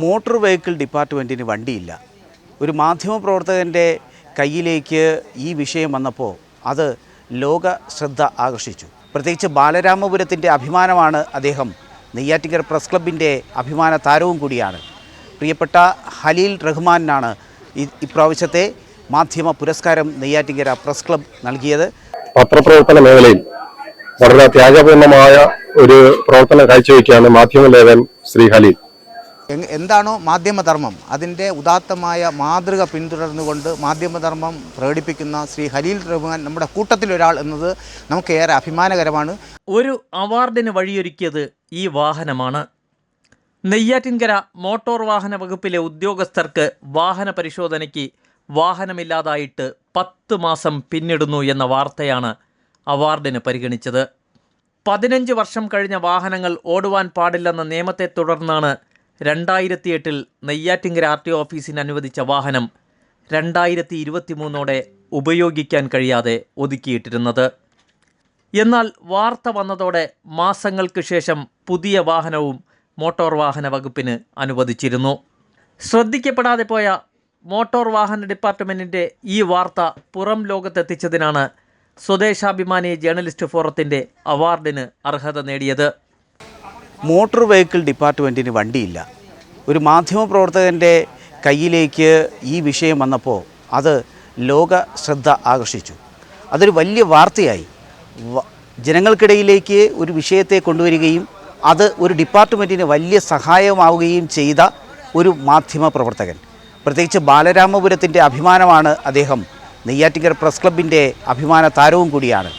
Motor vehicle ഡിപ്പാർട്ട്മെന്റിന് വണ്ടിയില്ല. ഒരു മാധ്യമപ്രവർത്തകന്റെ കയ്യിലേക്ക് ഈ വിഷയം വന്നപ്പോൾ അത് ലോക ശ്രദ്ധ ആകർഷിച്ചു. പ്രത്യേകിച്ച് ബാലരാമപുരത്തിന്റെ അഭിമാനമാണ് അദ്ദേഹം. നെയ്യാറ്റിങ്കർ പ്രസ് ക്ലബിന്റെ അഭിമാന താരവും കൂടിയാണ്. പ്രിയപ്പെട്ട ഹലീൽ റഹ്മാനാണ് ഇപ്രാവശ്യത്തെ മാധ്യമ പുരസ്കാരം നെയ്യാറ്റിങ്കര പ്രസ് ക്ലബ് നൽകിയത്. പത്രപ്രവർത്തന മേഖലയിൽ വളരെ ത്യാഗപൂർണമായ ഒരു പ്രവർത്തനം കാഴ്ചവെക്കുകയാണ് മാധ്യമ ലേഖൻ ശ്രീ ഹലീൽ. എന്താണോ മാധ്യമധർമ്മം അതിന്റെ ഉദാത്തമായ മാതൃക പിന്തുടർന്നുകൊണ്ട് മാധ്യമധർമ്മം പ്രകടിപ്പിക്കുന്ന ശ്രീ ഹലീൽ റഹ്മാൻ നമ്മുടെ കൂട്ടത്തിലൊരാൾ എന്നത് നമുക്ക് ഏറെ അഭിമാനകരമാണ്. ഒരു അവാർഡിന് വഴിയൊരുക്കിയത് ഈ വാഹനമാണ്. നെയ്യാറ്റിൻകര മോട്ടോർ വാഹന വകുപ്പിലെ ഉദ്യോഗസ്ഥർക്ക് വാഹന പരിശോധനയ്ക്ക് വാഹനമില്ലാതായിട്ട് പത്ത് മാസം പിന്നിടുന്നു എന്ന വാർത്തയാണ് അവാർഡിന് പരിഗണിച്ചത്. പതിനഞ്ച് വർഷം കഴിഞ്ഞ വാഹനങ്ങൾ ഓടുവാൻ പാടില്ലെന്ന നിയമത്തെ തുടർന്നാണ് രണ്ടായിരത്തി എട്ടിൽ നെയ്യാറ്റിങ്കര ആർ ടി ഓഫീസിന് അനുവദിച്ച വാഹനം രണ്ടായിരത്തി ഇരുപത്തി മൂന്നോടെ ഉപയോഗിക്കാൻ കഴിയാതെ ഒതുക്കിയിട്ടിരുന്നത്. എന്നാൽ വാർത്ത വന്നതോടെ മാസങ്ങൾക്ക് ശേഷം പുതിയ വാഹനവും മോട്ടോർ വാഹന വകുപ്പിന് അനുവദിച്ചിരുന്നു. ശ്രദ്ധിക്കപ്പെടാതെ പോയ മോട്ടോർ വാഹന ഡിപ്പാർട്ട്മെന്റിന്റെ ഈ വാർത്ത പുറം ലോകത്തെത്തിച്ചതിനാണ് സ്വദേശാഭിമാനി ജേർണലിസ്റ്റ് ഫോറത്തിന്റെ അവാർഡിന് അർഹത നേടിയത്. മോട്ടോർ വെഹിക്കിൾ ഡിപ്പാർട്ട്മെന്റിന് വണ്ടിയില്ല. ഒരു മാധ്യമപ്രവർത്തകന്റെ കയ്യിലേക്ക് ഈ വിഷയം വന്നപ്പോൾ അത് ലോക ശ്രദ്ധ ആകർഷിച്ചു. അതൊരു വലിയ വാർത്തയായി. ജനങ്ങൾക്കിടയിലേക്ക് ഒരു വിഷയത്തെ കൊണ്ടുവരികയും അത് ഒരു ഡിപ്പാർട്ട്മെന്റിന് വലിയ സഹായമാവുകയും ചെയ്ത ഒരു മാധ്യമ പ്രവർത്തകൻ പ്രത്യേകിച്ച് ബാലരാമപുരത്തിന്റെ അഭിമാനമാണ് അദ്ദേഹം. നെയ്യാറ്റിങ്കർ പ്രസ് ക്ലബിന്റെ അഭിമാന താരവും കൂടിയാണ്.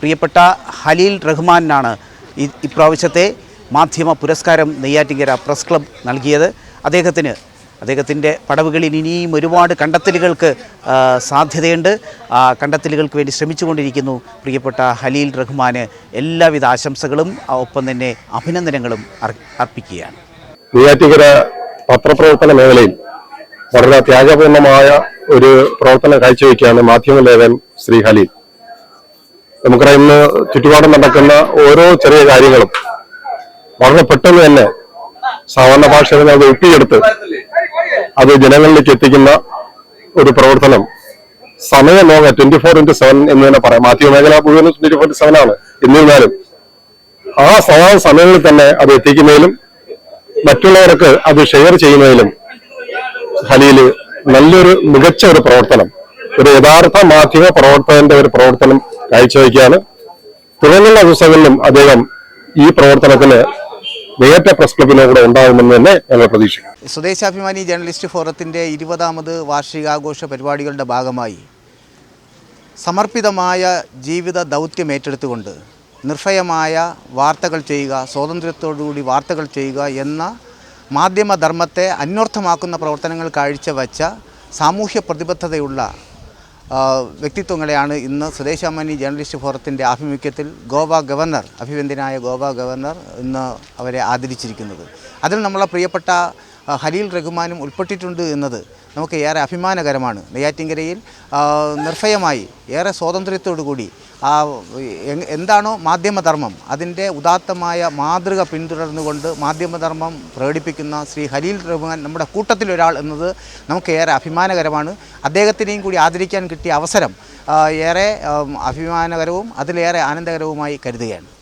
പ്രിയപ്പെട്ട ഹലീൽ റഹ്മാനാണ് ഇപ്രാവശ്യത്തെ മാധ്യമ പുരസ്കാരം നെയ്യാറ്റിങ്കര പ്രസ് ക്ലബ് നൽകിയത്. അദ്ദേഹത്തിന് അദ്ദേഹത്തിന്റെ പടവുകളിൽ ഇനിയും ഒരുപാട് കണ്ടെത്തലുകൾക്ക് സാധ്യതയുണ്ട്. ആ കണ്ടെത്തലുകൾക്ക് വേണ്ടി ശ്രമിച്ചുകൊണ്ടിരിക്കുന്നു പ്രിയപ്പെട്ട ഹലീൽ റഹ്മാന്. എല്ലാവിധ ആശംസകളും ഒപ്പം തന്നെ അഭിനന്ദനങ്ങളും അർപ്പിക്കുകയാണ്. നെയ്യാറ്റിക്കര പത്രപ്രവർത്തന മേഖലയിൽ വളരെ ത്യാഗപൂർണമായ ഒരു പ്രവർത്തനം കാഴ്ചവെക്കുകയാണ് മാധ്യമലേഖൻ ശ്രീ ഹലീൽ. നമുക്കറിയാം ഇന്ന് ചുറ്റുപാടും നടക്കുന്ന ഓരോ ചെറിയ കാര്യങ്ങളും വളരെ പെട്ടെന്ന് തന്നെ സാധാരണ ഭാഷയിൽ അത് ഒപ്പിയെടുത്ത് അത് ജനങ്ങളിലേക്ക് എത്തിക്കുന്ന ഒരു പ്രവർത്തനം. സമയം നോക്കുക ട്വന്റി ഫോർ ഇന്റു സെവൻ എന്ന് തന്നെ പറയാം. മാധ്യമ മേഖല മുഴുവൻ ട്വന്റി ഫോർ സെവൻ ആണ്. എന്നിരുന്നാലും ആ സമാ സമയങ്ങളിൽ തന്നെ അത് എത്തിക്കുന്നതിലും മറ്റുള്ളവർക്ക് അത് ഷെയർ ചെയ്യുന്നതിലും ഹലിയിൽ നല്ലൊരു മികച്ച ഒരു പ്രവർത്തനം ഒരു യഥാർത്ഥ മാധ്യമ പ്രവർത്തകന്റെ ഒരു പ്രവർത്തനം കാഴ്ചവെക്കുകയാണ്. തുടർന്നുള്ള ദിവസങ്ങളിലും അദ്ദേഹം ഈ പ്രവർത്തനത്തിന് നേരത്തെ പ്രസ് ക്ലബിനോ കൂടെ ഉണ്ടാകുമെന്ന് തന്നെ ഞങ്ങൾ പ്രതീക്ഷിക്കുന്നു. സ്വദേശാഭിമാനി ജേർണലിസ്റ്റ് ഫോറത്തിന്റെ ഇരുപതാമത് വാർഷികാഘോഷ പരിപാടികളുടെ ഭാഗമായി സമർപ്പിതമായ ജീവിത ദൗത്യം ഏറ്റെടുത്തുകൊണ്ട് നിർഭയമായ വാർത്തകൾ ചെയ്യുക സ്വാതന്ത്ര്യത്തോടുകൂടി വാർത്തകൾ ചെയ്യുക എന്ന മാധ്യമധർമ്മത്തെ അന്വർത്ഥമാക്കുന്ന പ്രവർത്തനങ്ങൾ കാഴ്ചവച്ച സാമൂഹ്യ പ്രതിബദ്ധതയുള്ള വ്യക്തിത്വങ്ങളെയാണ് ഇന്ന് സ്വദേശാമാനി ജേർണലിസ്റ്റ് ഫോറത്തിന്റെ ആഭിമുഖ്യത്തിൽ ഗോവ ഗവർണർ അഭിവന്ദ്യനായ ഗോവ ഗവർണർ ഇന്ന് അവരെ ആദരിച്ചിരിക്കുന്നത്. അതിൽ നമ്മളെ പ്രിയപ്പെട്ട ഹലീൽ റഹ്മാനും ഉൾപ്പെട്ടിട്ടുണ്ട് എന്നത് നമുക്ക് ഏറെ അഭിമാനകരമാണ്. നെയ്യാറ്റിങ്കരയിൽ നിർഭയമായി ഏറെ കൂടി ആ എന്താണോ മാധ്യമധർമ്മം അതിന്റെ ഉദാത്തമായ മാതൃക പിന്തുടർന്നുകൊണ്ട് മാധ്യമധർമ്മം പ്രകടിപ്പിക്കുന്ന ശ്രീ ഹലീൽ റഹ്മാൻ നമ്മുടെ കൂട്ടത്തിലൊരാൾ എന്നത് നമുക്ക് ഏറെ അഭിമാനകരമാണ്. അദ്ദേഹത്തിനെയും കൂടി ആദരിക്കാൻ കിട്ടിയ അവസരം ഏറെ അഭിമാനകരവും അതിലേറെ ആനന്ദകരവുമായി കരുതുകയാണ്.